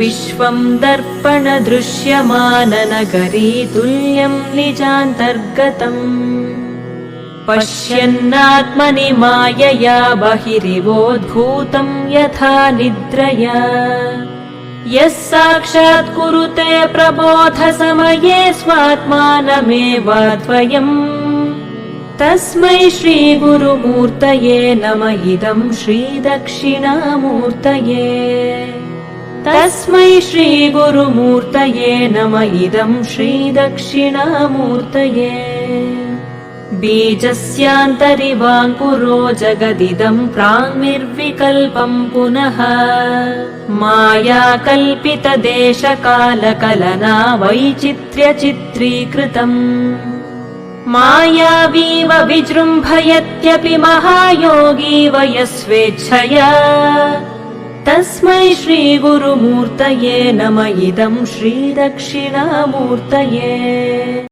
विश्वम् दर्पणदृश्यमाननगरी तुल्यम् निजान्तर्गतम्। पश्यन्नात्मनि मायया बहिरिवोद्भूतम् यथा निद्रया यः साक्षात् कुरुते प्रबोधसमये स्वात्मानमेवाद्वयम् तस्मै श्रीगुरुमूर्तये नम। इदम् श्रीदक्षिणामूर्तये। तस्मै श्रीगुरुमूर्तये नम। इदम् श्रीदक्षिणामूर्तये बीजस्यान्तरिवाङ्कुरो जगदिदम् प्राङ्निर्विकल्पम् पुनः। माया कल्पितदेशकालकलना वैचित्र्यचित्रीकृतम् मायावीव विजृम्भयत्यपि महायोगी वयस्वेच्छया तस्मै श्रीगुरुमूर्तये नम। इदम् श्रीदक्षिणामूर्तये